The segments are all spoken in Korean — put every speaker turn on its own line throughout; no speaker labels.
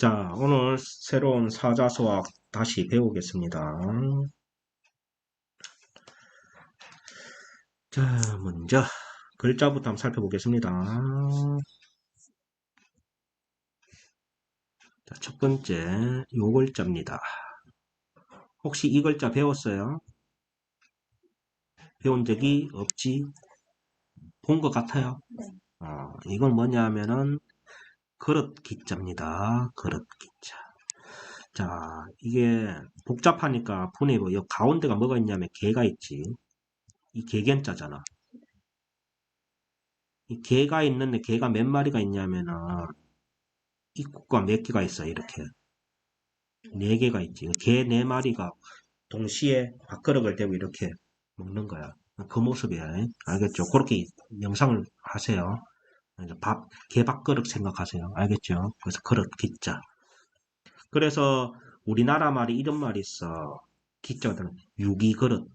자, 오늘 새로운 사자수학 다시 배우겠습니다. 자, 먼저 글자부터 한번 살펴보겠습니다. 자, 첫 번째 요 글자입니다. 혹시 이 글자 배웠어요? 배운 적이 없지? 본 것 같아요?
네.
어, 이건 뭐냐면은 그릇 기자입니다. 그릇 기자. 자, 이게 복잡하니까 보내고 이 가운데가 뭐가 있냐면 개가 있지. 이 개견자잖아. 이 개가 있는데 개가 몇 마리가 있냐면은 입구가 몇 개가 있어 이렇게 네 개가 있지. 개 네 마리가 동시에 밥그릇을 대고 이렇게 먹는 거야. 그 모습이야. 알겠죠? 그렇게 영상을 하세요. 밥, 개밥그릇 생각하세요. 알겠죠? 그래서 그릇, 기자. 그래서 우리나라 말이 이런 말이 있어. 기자가 유기그릇.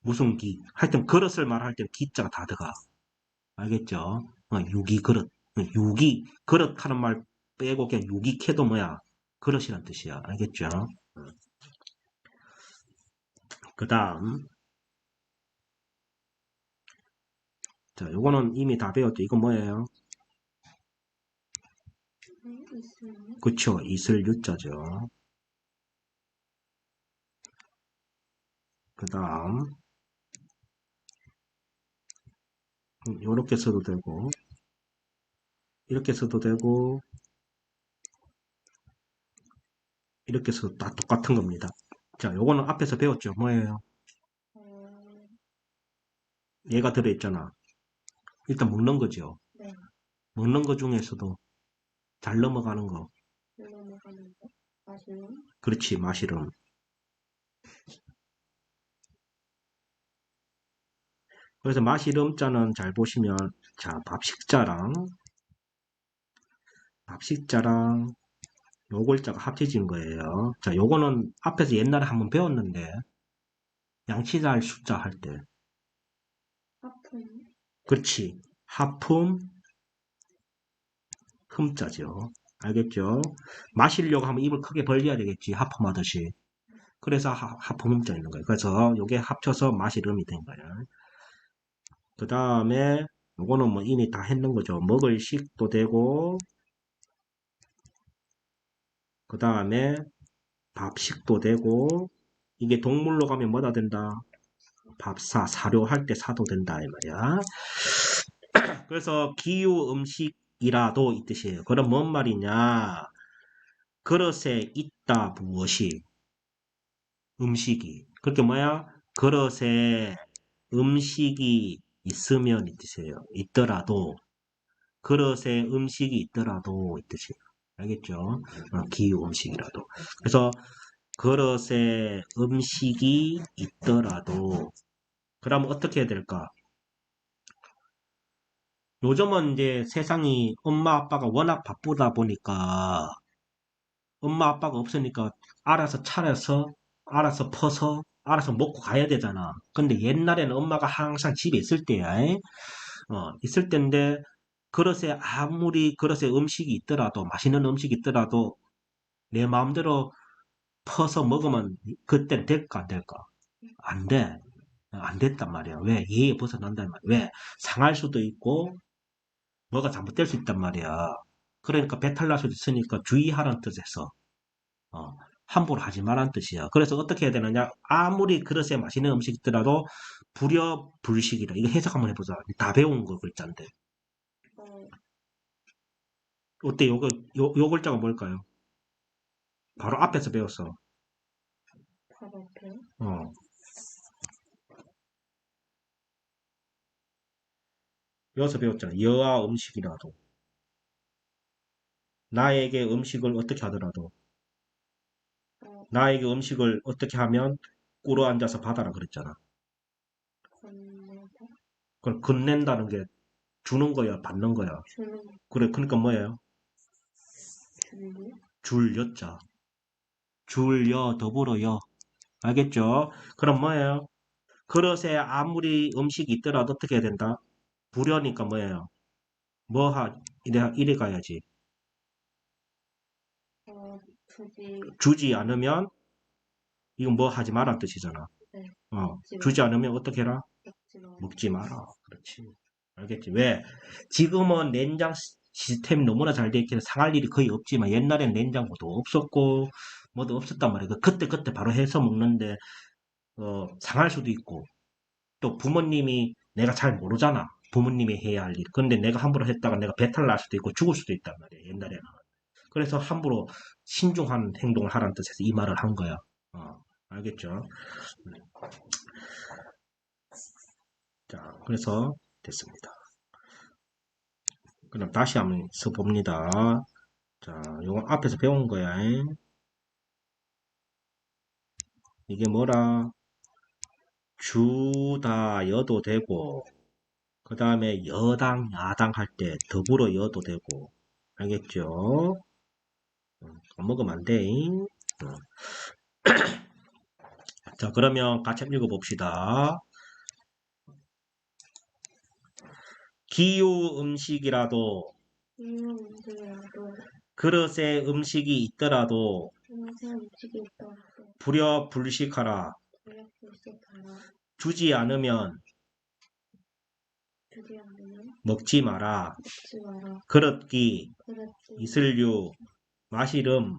무슨 기? 하여튼 그릇을 말할 때는 기자가 다 들어가. 알겠죠? 어, 유기그릇. 유기, 그릇 하는 말 빼고 그냥 유기캐도 뭐야? 그릇이란 뜻이야. 알겠죠? 그 다음. 자, 요거는 이미 다 배웠죠. 이건 뭐예요? 그쵸. 이슬 유자죠. 그 다음. 요렇게 써도 되고, 이렇게 써도 되고, 이렇게 써도 다 똑같은 겁니다. 자, 요거는 앞에서 배웠죠. 뭐예요?
어,
얘가 들어있잖아. 일단 먹는 거죠.
네.
먹는 거 중에서도 잘 넘어가는 거.
넘어가는 거. 맛있는?
그렇지, 마시름. 그래서 마시름자는 잘 보시면, 자, 밥식자랑, 밥식자랑, 요 글자가 합쳐진 거예요. 자, 요거는 앞에서 옛날에 한번 배웠는데, 양치잘 숫자 할 때.
하품?
그렇지. 하품, 흠자죠. 알겠죠? 마시려고 하면 입을 크게 벌려야 되겠지. 하품하듯이. 그래서 하, 하품 흠자 있는 거예요. 그래서 요게 합쳐서 마시름이 된 거예요. 그 다음에 요거는 뭐 이미 다 했는 거죠. 먹을 식도 되고 그 다음에 밥식도 되고 이게 동물로 가면 뭐다 된다? 밥사, 사료할 때 사도 된다 이 말이야. 그래서 기유 음식이라도 이 뜻이에요. 그럼 뭔 말이냐? 그릇에 있다 무엇이 음식이 그렇게 뭐야? 그릇에 음식이 있으면 이 뜻이에요. 있더라도 그릇에 음식이 있더라도 이 뜻이에요. 알겠죠? 어, 기유 음식이라도. 그래서 그릇에 음식이 있더라도 그럼 어떻게 해야 될까? 요즘은 이제 세상이 엄마 아빠가 워낙 바쁘다 보니까 엄마 아빠가 없으니까 알아서 차려서 알아서 퍼서 알아서 먹고 가야 되잖아. 근데 옛날에는 엄마가 항상 집에 있을 때야. 에? 어, 있을 때인데 그릇에 아무리 그릇에 음식이 있더라도 맛있는 음식이 있더라도 내 마음대로 퍼서 먹으면 그땐 될까 안 될까? 안 돼. 안 됐단 말이야. 왜? 예에 벗어난단 말이야. 왜? 상할 수도 있고 뭐가 잘못될 수 있단 말이야. 그러니까 배탈 날 수도 있으니까 주의하라는 뜻에서 어, 함부로 하지 말란 뜻이야. 그래서 어떻게 해야 되느냐? 아무리 그릇에 맛있는 음식 있더라도 불여 불식이라. 이거 해석 한번 해보자. 다 배운 거 글자인데.
어,
어때? 요거 요, 요 글자가 뭘까요? 바로 앞에서 배웠어.
밥 앞에요?
어. 여기서 배웠잖아. 여아 음식이라도. 나에게 음식을 어떻게 하더라도.
어,
나에게 음식을 어떻게 하면 꿇어 앉아서 받아라 그랬잖아. 그걸 건넨다는 게 주는 거야, 받는 거야. 그래, 그러니까 뭐예요?
줄
여자. 줄 여, 더불어 여. 알겠죠? 그럼 뭐예요? 그릇에 아무리 음식이 있더라도 어떻게 해야 된다? 불여니까 뭐예요? 뭐 하, 이래, 이래 가야지.
어, 주지,
주지 않으면 이건 뭐 하지 마라 뜻이잖아.
네.
어, 주지 않으면 어떻게 해라?
먹지 마.
먹지 마라. 그렇지. 알겠지? 왜? 지금은 냉장 시- 시스템이 너무나 잘 돼 있기는 상할 일이 거의 없지만 옛날엔 냉장고도 없었고 뭐도 없었단 말이야. 그 그때 그때 바로 해서 먹는데 어, 상할 수도 있고 또 부모님이 내가 잘 모르잖아. 부모님이 해야 할 일. 근데 내가 함부로 했다가 내가 배탈 날 수도 있고 죽을 수도 있단 말이야. 옛날에는. 그래서 함부로 신중한 행동을 하라는 뜻에서 이 말을 한 거야. 어, 알겠죠? 자, 그래서 됐습니다. 그럼 다시 한번 써봅니다. 자, 요건 앞에서 배운 거야. 이게 뭐라? 주다 여도 되고, 그 다음에 여당, 야당 할 때 더불어 여도 되고, 알겠죠? 음, 안 먹으면 안 돼. 음. 자, 그러면 같이 읽어봅시다. 기후 음식이라도 그릇에 음식이 있더라도
평생 음식이 있더라도,
불여 불식하라. 주지 않으면 먹지 마라. 그릇기
그렇지.
이슬류 마시름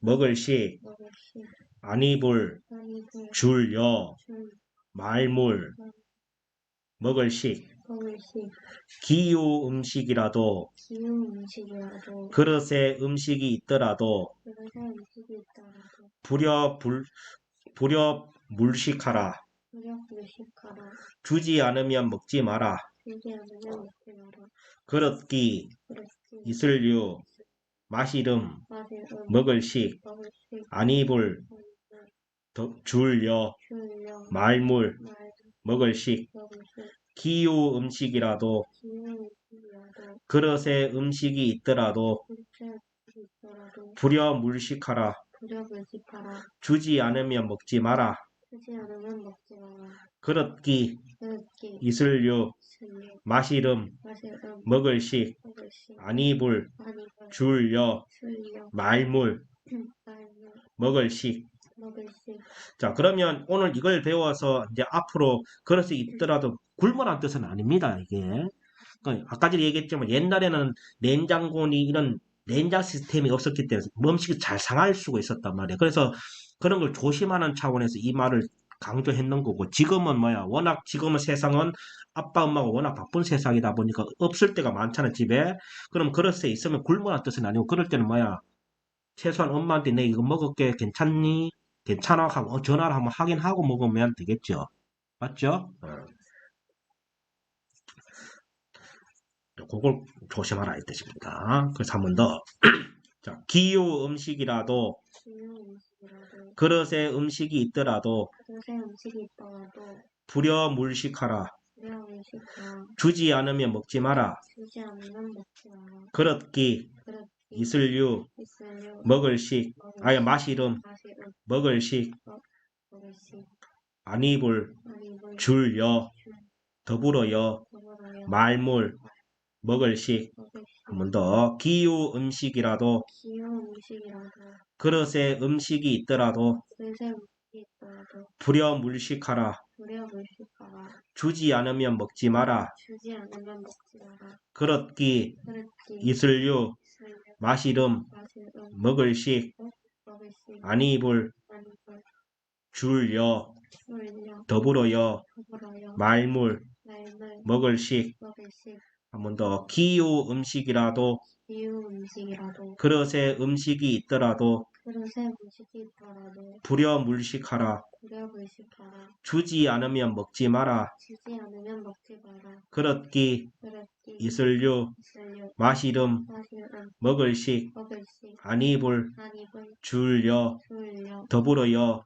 먹을식
아니고,
줄여
줄,
말물 먹을식 기후
음식이라도.
그릇에 음식이 있더라도
그릇에 음식이 있더라도,
불여 불 불여 물식하라. 주지 않으면 먹지 마라.
주지 않으면 먹지 마라.
그릇기. 이슬류 마시름 먹을식
먹을
더- 줄여 말물
말,
먹을식
먹을
기후 음식이라도 그릇에 음식이 있더라도
있더라도,
불여 물식하라. 주지 않으면 먹지 마라.
주지 않으면 먹지 마라.
그릇기
그릇기,
이슬류 마시름 먹을식 안이불
아니면
줄여 말물 먹을식. 자 그러면 오늘 이걸 배워서 이제 앞으로 그릇이 있더라도 굶으란 뜻은 아닙니다 이게. 그러니까 아까 전에 얘기했지만 옛날에는 냉장고니 이런 냉장 시스템이 없었기 때문에 음식이 잘 상할 수가 있었단 말이에요. 그래서 그런 걸 조심하는 차원에서 이 말을 강조했는 거고 지금은 뭐야 워낙 지금은 세상은 아빠 엄마가 워낙 바쁜 세상이다 보니까 없을 때가 많잖아 집에 그럼 그릇에 있으면 굶으란 뜻은 아니고 그럴 때는 뭐야 최소한 엄마한테 내 이거 먹을게 괜찮니 괜찮아 하고 어, 전화를 한번 확인하고 먹으면 되겠죠. 맞죠? 어. 그걸 조심하라 이 뜻입니다. 그래서 한 번 더. 자,
기운 음식이라도,
그릇에 음식이 있더라도
그릇에 음식이 있더라도,
불여 물식하라.
불량불식하라.
주지 않으면 먹지 마라.
주지 않으면 먹지 마라.
그릇기
그릇기,
이슬류
있으려,
먹을식.
먹을
아예
시,
마시름
마실 음,
먹을식.
먹을 시,
안이불
아니면
줄여.
줄,
더불어여
더불어요.
말물 먹을식.
먹을 시,
한 번 더. 기후 음식이라도.
기운 음식이라도,
그릇에 음식이 있더라도
그릇에 음식이 있더라도,
불여 물식하라.
불량불식하라.
주지 않으면 먹지 마라. 그릇기
그릇기,
이슬류 마시름
음,
먹을식 안이불
아니면
줄여 더불어여. 말물 먹을식 한 번 더 기후 음식이라도, 그릇에 음식이 있더라도
그릇에 음식이 있더라도,
불여 물식하라. 주지 않으면 먹지 마라.
주지 않으면 먹지 마라.
그릇기
그릇기,
이슬류
있으려,
마시름.
음,
먹을식.
먹을 시,
안이불
아니면
줄여.
술려,
더불어여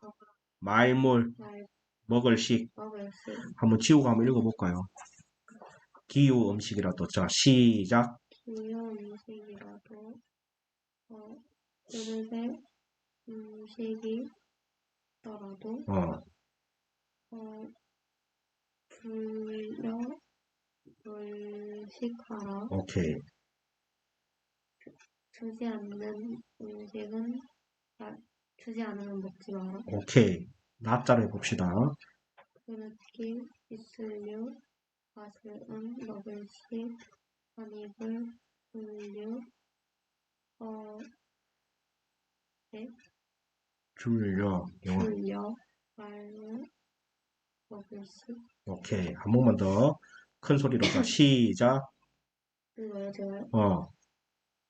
말물
말,
먹을식.
먹을 시,
한번 지우고 한번 읽어볼까요? 기후 음식이라도 자 시작.
기운 음식이라도, 어, 그릇에 음식이 있더라도,
어
어, 불려, 불식하라.
오케이
주지 않는 음식은 아, 주지 않으면 먹지 마라.
오케이. 나자로 해봅시다.
그릇기 있을류 마실은 먹을 시 한입을 물류 어
줄여.
줄여 먹을 시
오케이. 한 번만 더. 큰 소리로 자, 시작.
이거요 제가
어.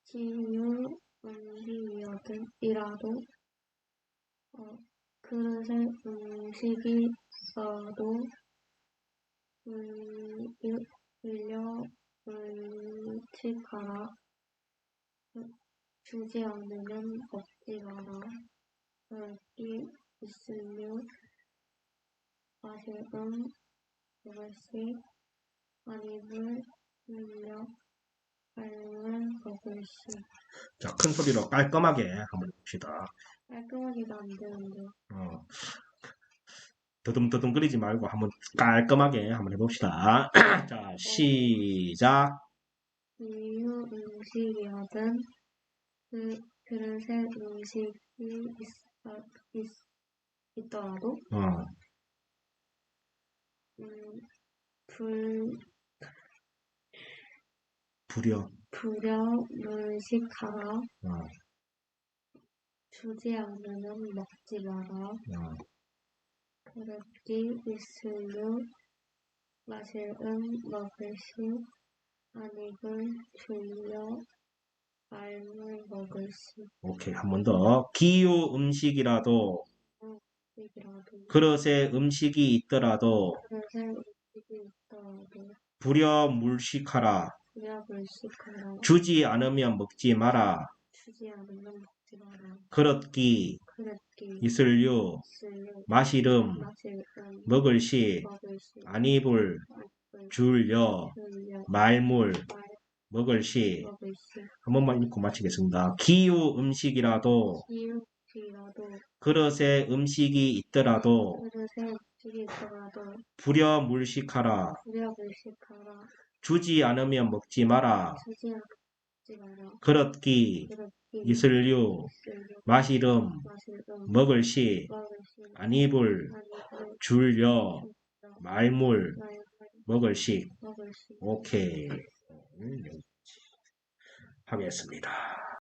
기유 음식이어든 이라도 어, 그릇에 음식이 있어도 음, 일- 일려 음식하라 주지 않으면 먹지 마라 이 있으면 마실은 먹을시 한 입을 물려 삶을 먹을시
자, 큰 소리로 깔끔하게 한번 해봅시다.
깔끔하게도 안 되는데
어. 더듬더듬거리지 말고 한번 깔끔하게 한번 해봅시다. 자, 시작.
이유 음식이거든 그 그릇에 음식이 있어, 있, 있더라도
어.
음, 불
부려.
불여 물식하라
어.
주지 않으면 먹지 마라
어.
그릇기 있으려 마실은 먹을시 한입을 줄여 말을 먹을시
오케이. 한 번 더. 기유 음식이라도.
이라도.
그릇에 음식이 있더라도.
그릇에 음식이 있더라도.
부려 물식하라.
불여 물식하라.
주지 않으면 먹지 마라.
주지 않으면 먹지 마라.
그릇기.
있으려
마시름.
마실은
먹을 시
먹을시
안입을
안입을
줄여.
줄여.
말물.
말
먹을 시
먹을 시.
한 번만 읽고 마치겠습니다. 기유 음식이라도
기름이라도
그릇에 음식이 있더라도
그릇에 음식이 있더라도
부려 물식하라.
불여 물식하라.
주지 않으면 먹지 마라.
주지 않지 마라.
그릇기 있을류
있으려
마시름 먹을 시
먹을 시.
안입을 줄여 말물 먹을시.
먹을시.
오케이. 음, 하겠습니다.